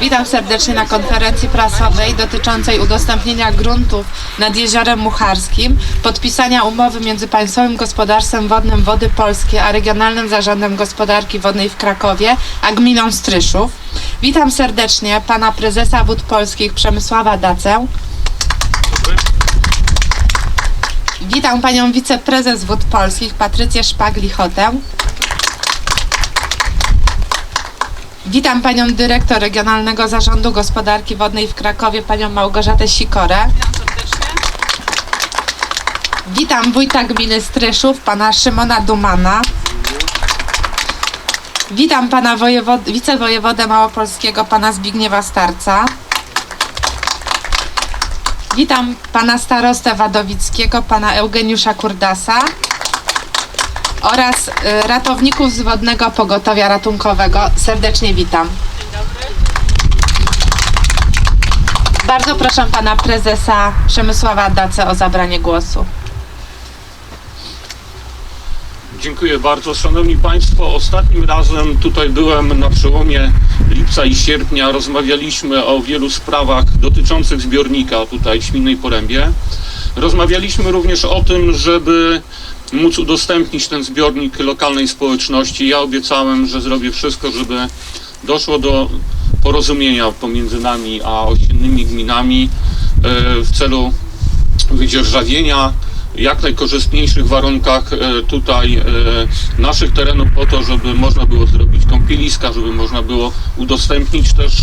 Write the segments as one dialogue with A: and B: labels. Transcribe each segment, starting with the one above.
A: Witam serdecznie na konferencji prasowej dotyczącej udostępnienia gruntów nad Jeziorem Mucharskim, podpisania umowy między Państwowym Gospodarstwem Wodnym Wody Polskie a Regionalnym Zarządem Gospodarki Wodnej w Krakowie, a gminą Stryszów. Witam serdecznie pana prezesa Wód Polskich Przemysława Dacę. Witam panią wiceprezes Wód Polskich Patrycję Szpag-Lichotę. Witam panią dyrektor Regionalnego Zarządu Gospodarki Wodnej w Krakowie, panią Małgorzatę Sikorę. Witam wójta gminy Stryszów, pana Szymona Dumana. Witam pana wojewod- wicewojewodę małopolskiego, pana Zbigniewa Starca. Witam pana starostę Wadowickiego, pana Eugeniusza Kurdasa oraz y, ratowników z Wodnego Pogotowia Ratunkowego. Serdecznie witam. Bardzo proszę pana prezesa Przemysława Dacę o zabranie głosu.
B: Dziękuję bardzo. Szanowni Państwo, ostatnim razem tutaj byłem na przełomie lipca i sierpnia. Rozmawialiśmy o wielu sprawach dotyczących zbiornika tutaj w Świnnej Porębie. Rozmawialiśmy również o tym, żeby móc udostępnić ten zbiornik lokalnej społeczności. Ja obiecałem, że zrobię wszystko, żeby doszło do porozumienia pomiędzy nami a ościennymi gminami e, w celu wydzierżawienia jak najkorzystniejszych warunkach e, tutaj e, naszych terenów po to, żeby można było zrobić kąpieliska, żeby można było udostępnić też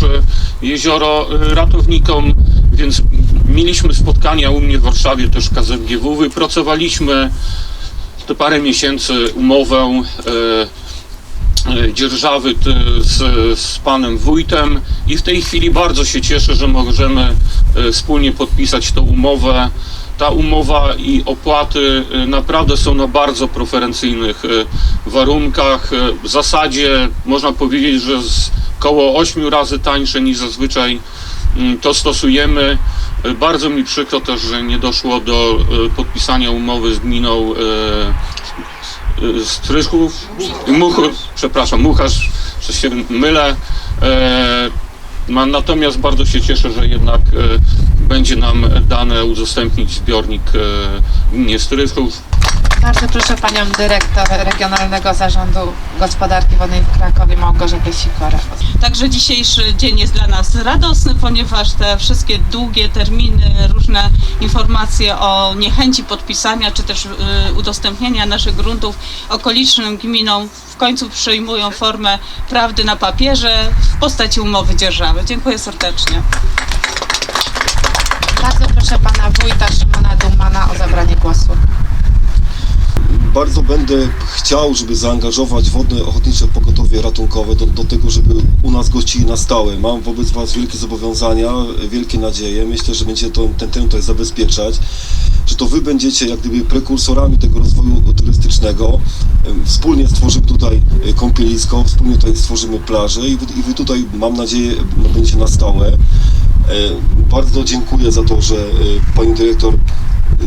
B: jezioro ratownikom, więc mieliśmy spotkania u mnie w Warszawie też KZGW, wypracowaliśmy te parę miesięcy umowę e, e, dzierżawy t- z, z panem wójtem i w tej chwili bardzo się cieszę, że możemy e, wspólnie podpisać tę umowę. Ta umowa i opłaty e, naprawdę są na bardzo preferencyjnych e, warunkach. E, W zasadzie można powiedzieć, że z koło 8 razy tańsze niż zazwyczaj to stosujemy. E, Bardzo mi przykro też, że nie doszło do e, podpisania umowy z gminą e, Strychów, Much, przepraszam, Mucharz, że się mylę. Natomiast bardzo się cieszę, że jednak będzie nam dane udostępnić zbiornik gminie Strychów.
A: Bardzo proszę panią dyrektor Regionalnego Zarządu Gospodarki Wodnej w Krakowie Małgorzatę Sikorę.
C: Także dzisiejszy dzień jest dla nas radosny, ponieważ te wszystkie długie terminy, różne informacje o niechęci podpisania czy też y, udostępniania naszych gruntów okolicznym gminom w końcu przyjmują formę prawdy na papierze w postaci umowy dzierżawy. Dziękuję serdecznie.
A: Bardzo proszę pana wójta Szymona Dumana o zabranie głosu.
D: Bardzo będę chciał, żeby zaangażować Wodne Ochotnicze Pogotowie Ratunkowe do, do tego, żeby u nas gościli na stałe. Mam wobec Was wielkie zobowiązania, wielkie nadzieje. Myślę, że będziecie to, ten teren tutaj zabezpieczać, to Wy będziecie jak gdyby prekursorami tego rozwoju turystycznego. Wspólnie stworzymy tutaj e, kąpielisko, wspólnie tutaj stworzymy plażę i Wy, i wy tutaj, mam nadzieję, no, będziecie na stałe. E, Bardzo dziękuję za to, że e, Pani Dyrektor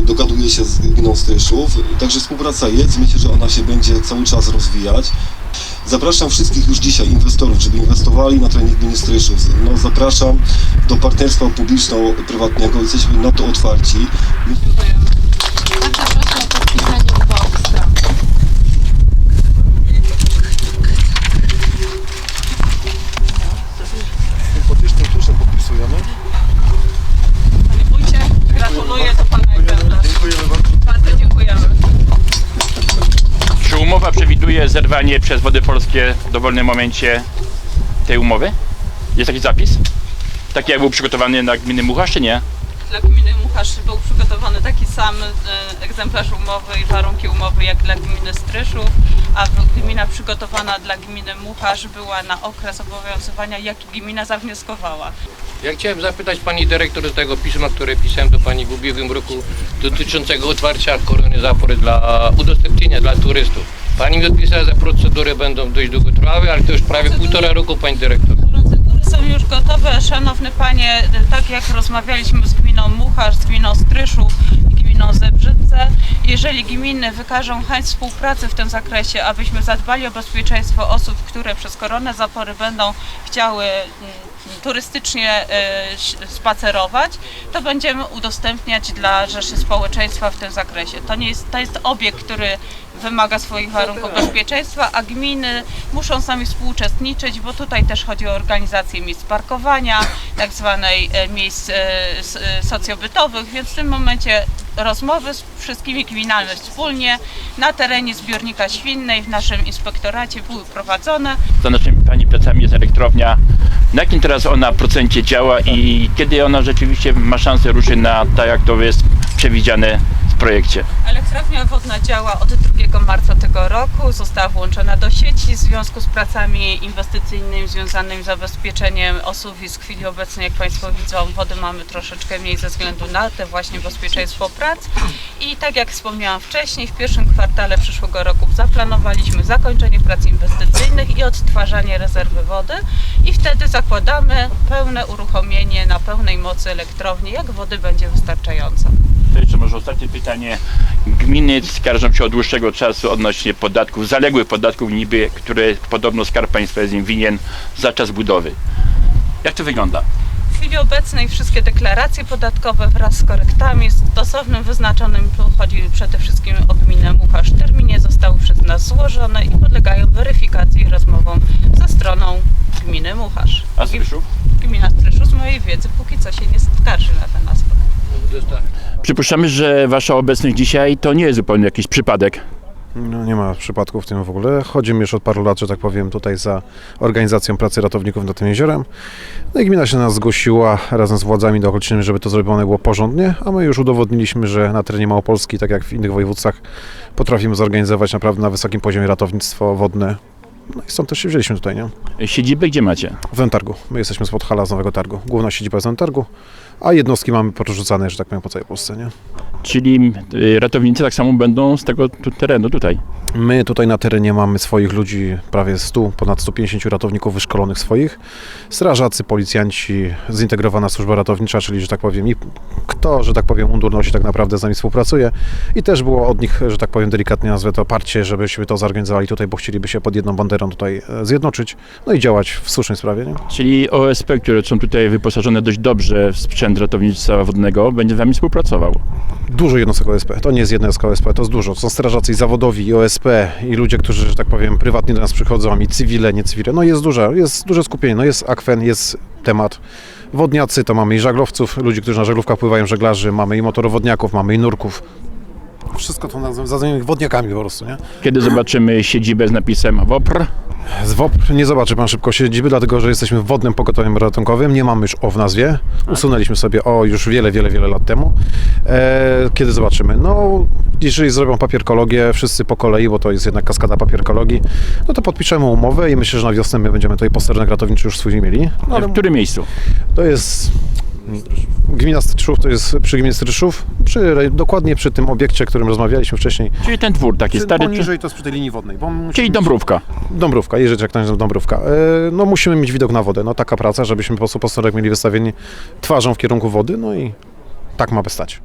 D: dogaduje się z gminą Stryszów. Także współpraca jest, myślę, że ona się będzie cały czas rozwijać. Zapraszam wszystkich już dzisiaj inwestorów, żeby inwestowali na gminy Stryszów. No, zapraszam do partnerstwa publiczno-prywatnego, jesteśmy na to otwarci.
A: Bardzo proszę o podpisanie umowy stron.
D: Sympatycznym tuszem podpisujemy.
C: Panie wójcie, gratuluję do pana Egzemplarz.
D: Dziękujemy bardzo.
C: Bardzo dziękujemy.
E: Czy przewiduje zerwanie przez Wody Polskie w dowolnym momencie tej umowy? Jest taki zapis? Taki jak był przygotowany na gminy Muchasz, czy nie?
C: Dla gminy Muchasz był przygotowany taki sam e, egzemplarz umowy i warunki umowy jak dla gminy Stryszów, a gmina przygotowana dla gminy Muchasz była na okres obowiązywania, jaki gmina zawnioskowała.
F: Ja chciałem zapytać pani dyrektor z tego pisma, które pisałem do pani w ubiegłym roku dotyczącego otwarcia korony zapory dla udostępnienia dla turystów. Pani mi odpisała, że procedury będą dość długotrwałe, ale to już prawie półtora roku pani dyrektor.
C: Procedury są już gotowe, szanowny panie, tak jak rozmawialiśmy z gminą Muchasz, z gminą Stryszów i gminą Zebrzydce. Jeżeli gminy wykażą chęć współpracy w tym zakresie, abyśmy zadbali o bezpieczeństwo osób, które przez koronę zapory będą chciały mm, turystycznie e, spacerować, to będziemy udostępniać dla rzeszy społeczeństwa w tym zakresie. To, nie jest, to jest obiekt, który wymaga swoich warunków bezpieczeństwa, a gminy muszą sami współuczestniczyć, bo tutaj też chodzi o organizację miejsc parkowania, tak zwanej e, miejsc e, socjobytowych, więc w tym momencie rozmowy z wszystkimi gminami wspólnie na terenie zbiornika Świnnej w naszym inspektoracie były prowadzone.
E: Za naszymi Pani plecami jest elektrownia. Na jakim teraz ona procencie działa i kiedy ona rzeczywiście ma szansę ruszyć na tak, jak to jest przewidziane projekcie?
C: Elektrownia wodna działa od 2 marca tego roku. Została włączona do sieci w związku z pracami inwestycyjnymi związanymi z zabezpieczeniem osuwisk. W chwili obecnej, jak Państwo widzą, wody mamy troszeczkę mniej ze względu na te właśnie bezpieczeństwo prac. I tak jak wspomniałam wcześniej, w pierwszym kwartale przyszłego roku zaplanowaliśmy zakończenie prac inwestycyjnych i odtwarzanie rezerwy wody. I wtedy zakładamy pełne uruchomienie na pełnej mocy elektrowni, jak wody będzie wystarczająco.
E: To jeszcze może ostatnie pytanie. Gminy skarżą się od dłuższego czasu odnośnie podatków, zaległych podatków niby, które podobno Skarb Państwa jest im winien za czas budowy. Jak to wygląda?
C: W chwili obecnej wszystkie deklaracje podatkowe wraz z korektami stosownym wyznaczonym, tu chodzi przede wszystkim o gminę Muchasz, terminie zostały przez nas złożone i podlegają weryfikacji i rozmowom ze stroną gminy Muchasz.
E: A z Ryszów?
C: Gmina Stryszu z mojej wiedzy póki co się nie skarży na ten.
E: Przypuszczamy, że Wasza obecność dzisiaj to nie jest zupełnie jakiś przypadek.
G: No, nie ma przypadków w tym w ogóle. Chodzimy już od paru lat, że tak powiem, tutaj za organizacją pracy ratowników nad tym jeziorem. No i gmina się nas zgłosiła razem z władzami okolicznymi, żeby to zrobione było porządnie, a my już udowodniliśmy, że na terenie Małopolski, tak jak w innych województwach, potrafimy zorganizować naprawdę na wysokim poziomie ratownictwo wodne. No i stąd też się wzięliśmy tutaj, nie?
E: Siedzibę gdzie macie?
G: W Wętargu. My jesteśmy z Podhala, z Nowego Targu. Główna siedziba jest w Wętargu, a jednostki mamy porzucane, że tak powiem, po całej Polsce, nie?
E: Czyli y, ratownicy tak samo będą z tego tu, terenu tutaj.
G: My tutaj na terenie mamy swoich ludzi, prawie 100, ponad 150 ratowników wyszkolonych swoich. Strażacy, policjanci, zintegrowana służba ratownicza, czyli, że tak powiem, i kto, że tak powiem, mundur nosi, tak naprawdę z nami współpracuje. I też było od nich, że tak powiem, delikatnie nazwę to parcie, żebyśmy to zorganizowali tutaj, bo chcieliby się pod jedną banderą tutaj e, zjednoczyć, no i działać w słusznej sprawie, nie?
E: Czyli OSP, które są tutaj wyposażone dość dobrze w sprzęt ratownictwa wodnego, będzie z Wami współpracował.
G: Dużo jednostek OSP. To nie jest jednostka OSP, to jest dużo. To są strażacy i zawodowi, i OSP, i ludzie, którzy, że tak powiem, prywatnie do nas przychodzą, i cywile, nie cywile. No jest dużo, jest duże skupienie. No jest akwen, jest temat. Wodniacy to mamy i żaglowców, ludzi, którzy na żaglówkach pływają, żeglarzy, mamy i motorowodniaków, mamy i nurków. Wszystko to nazywamy wodniakami po prostu, nie?
E: Kiedy zobaczymy siedzibę z napisem WOPR,
G: Z WOP nie zobaczy pan szybko siedziby, dlatego że jesteśmy w wodnym pogotowiem ratunkowym. Nie mamy już O w nazwie. Usunęliśmy sobie O już wiele, wiele, wiele lat temu. E, kiedy zobaczymy? No, jeżeli zrobią papierkologię, wszyscy po kolei, bo to jest jednak kaskada papierkologii, no to podpiszemy umowę i myślę, że na wiosnę my będziemy tutaj posterunek ratowniczy już swój mieli. No, ale
E: w którym miejscu?
G: to jest gmina Stryszów, to jest przy gminie Stryszów, przy, dokładnie przy tym obiekcie, o którym rozmawialiśmy wcześniej.
E: Czyli ten dwór taki
G: Przy-
E: stary,
G: Poniżej to jest przy tej linii wodnej. Bo
E: czyli Dąbrówka.
G: Dąbrówka, to Dąbrówka. E, no musimy mieć widok na wodę, no taka praca, żebyśmy po prostu posterunek mieli wystawieni twarzą w kierunku wody, no i tak ma by stać.